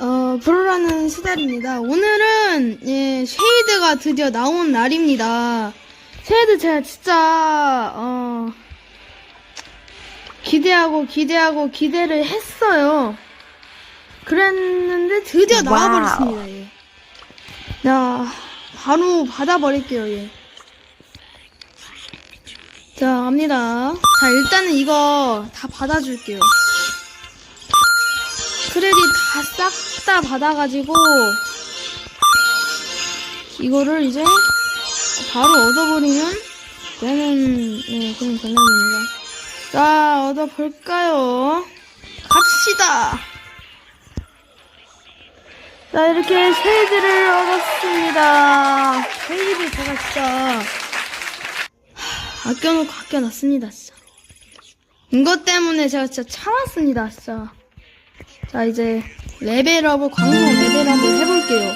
어, 브로라는 수달입니다. 오늘은, 예, 쉐이드가 드디어 나온 날입니다. 쉐이드 제가 진짜, 어, 기대하고, 기대하고, 기대를 했어요. 그랬는데 드디어 나와버렸습니다, 예. 자, 바로 받아버릴게요, 예. 자, 갑니다. 자, 일단은 이거 다 받아줄게요. 크레딧 다 싹 다 받아가지고 이거를 이제 바로 얻어버리면 되는 네, 그런 전략입니다. 자, 얻어볼까요? 갑시다! 자, 이렇게 쉐이드를 얻었습니다. 쉐이드 제가 진짜 하, 아껴놓고 아껴놨습니다, 진짜. 이것 때문에 제가 진짜 참았습니다, 진짜. 자, 이제 레벨업을, 광고 레벨업을 해볼게요.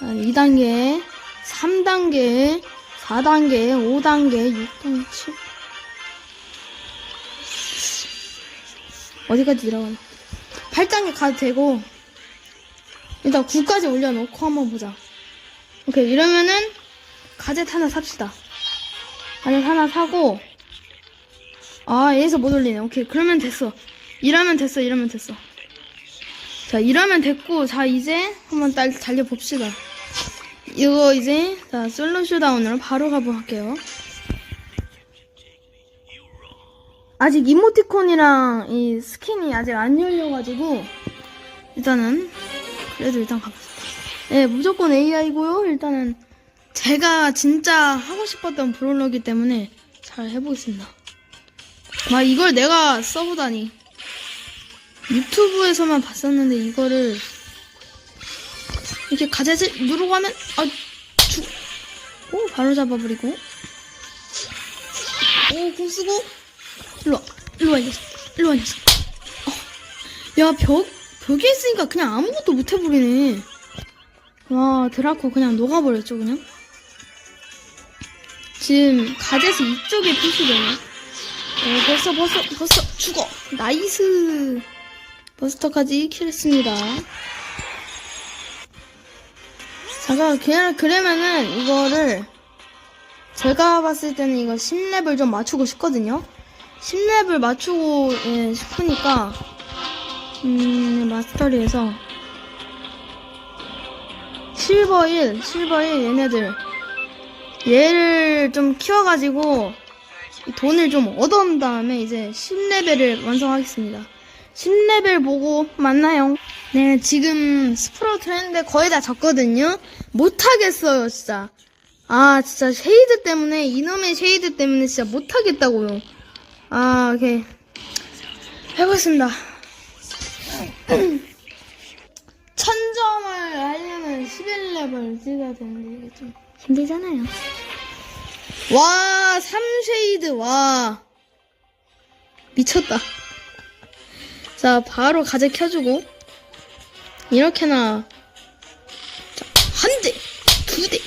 자, 2단계, 3단계, 4단계, 5단계, 6단계, 7. 어디까지 들어가나? 8단계 가도 되고, 일단 9까지 올려놓고 한번 보자. 오케이, 이러면은, 가젯 하나 삽시다. 가젯 하나 사고, 아, 얘에서 못 올리네. 오케이, 그러면 됐어. 이러면 됐어, 이러면 됐어. 자, 이러면 됐고, 자, 이제 한번 달, 달려봅시다. 이거 이제, 자, 솔로 쇼다운으로 바로 가볼게요. 아직 이모티콘이랑 이 스킨이 아직 안 열려가지고, 일단은, 그래도 일단 가봅시다. 네, 무조건 AI고요. 일단은, 제가 진짜 하고 싶었던 브롤러기 때문에 잘 해보겠습니다. 막 이걸 내가 써보다니. 유튜브에서만 봤었는데 이거를 이렇게 가젯을 누르고 하면 아 죽. 오 바로 잡아버리고. 오궁 쓰고 일로 와 일로 와이 녀석 일로 와이 녀석. 어. 야벽 벽에 있으니까 그냥 아무것도 못 해버리네. 와 드라코 그냥 녹아버렸죠 그냥. 지금 가젯이 이쪽에 표시되네. 어, 벌써 벌써 벌써 죽어. 나이스. 버스터까지 킬했습니다. 잠깐, 그냥, 그러면은, 이거를, 제가 봤을 때는 이거 10렙을 좀 맞추고 싶거든요? 10렙을 맞추고, 예, 싶으니까, 음, 마스터리에서, 실버 1, 실버 1 얘네들, 얘를 좀 키워가지고, 이 돈을 좀 얻어온 다음에 이제 10레벨을 완성하겠습니다. 10레벨 보고 만나요. 네, 지금 스프로트 했는데 거의 다 졌거든요. 못하겠어요, 진짜. 아, 진짜 쉐이드 때문에, 이놈의 쉐이드 때문에 진짜 못하겠다고요. 아, 오케이. 해보겠습니다. 천점을 하려면 11레벨 찍어야 되는데, 이게 좀 힘들잖아요. 와, 3쉐이드, 와. 미쳤다. 자, 바로 가재 켜주고. 이렇게나. 자, 한 대, 두 대.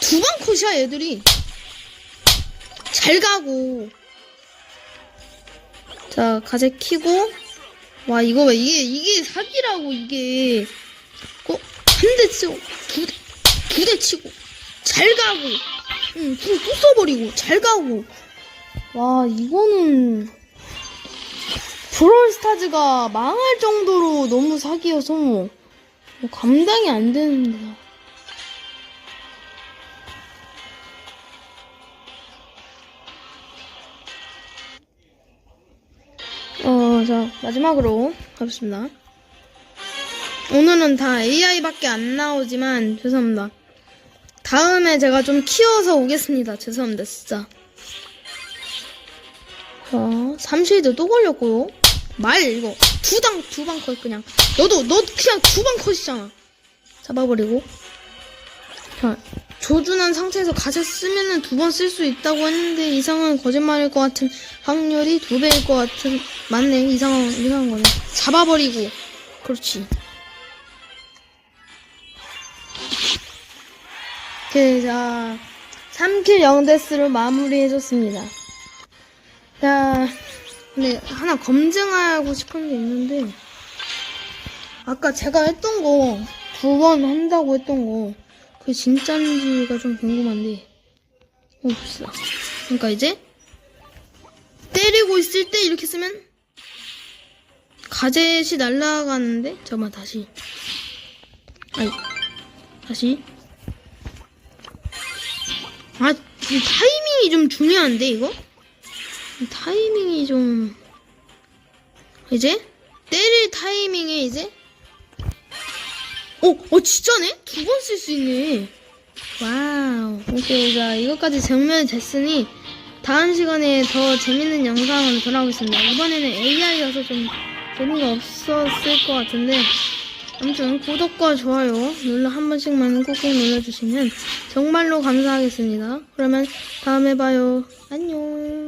두 방 컷이야, 얘들이. 잘 가고. 자, 가재 키고. 와, 이거 봐. 이게, 이게 사기라고, 이게. 어, 한 대 치고, 두 대, 두 대 치고. 잘 가고. 응, 불또 써버리고. 잘 가고. 와, 이거는. 브롤스타즈가 망할 정도로 너무 사기여서 뭐 감당이 안 되는데. 어, 자, 마지막으로 가겠습니다. 오늘은 다 AI밖에 안 나오지만, 죄송합니다. 다음에 제가 좀 키워서 오겠습니다. 죄송합니다, 진짜. 어, 3쉐이드 또 걸렸고요. 말 이거 두당 두 방 컷 그냥. 너도 너 그냥 두 방 컷이잖아. 잡아버리고. 자 조준한 상태에서 가재 쓰면은 두 번 쓸 수 있다고 했는데 이상은 거짓말일 것 같은 확률이 두 배일 것 같은 맞네. 이상한 이상한 거네. 잡아버리고. 그렇지. 오케이 자 3킬 0데스로 마무리해줬습니다. 자 근데 하나 검증하고 싶은 게 있는데 아까 제가 했던 거 두 번 한다고 했던 거 그게 진짜인지가 좀 궁금한데 어 봅시다. 그러니까 이제 때리고 있을 때 이렇게 쓰면 가젯이 날아가는데 잠깐만 다시. 아이 다시. 아이 타이밍이 좀 중요한데 이거? 이 타이밍이 좀 이제 때릴 타이밍에 이제 어, 어 진짜네? 두 번 쓸 수 있네. 와우. 오케이, 자 이것까지 정면이 됐으니 다음 시간에 더 재밌는 영상으로 돌아오겠습니다. 이번에는 AI여서 좀 재미가 없었을 것 같은데 아무튼 구독과 좋아요 눌러 한 번씩만 꾹꾹 눌러주시면 정말로 감사하겠습니다. 그러면 다음에 봐요. 안녕.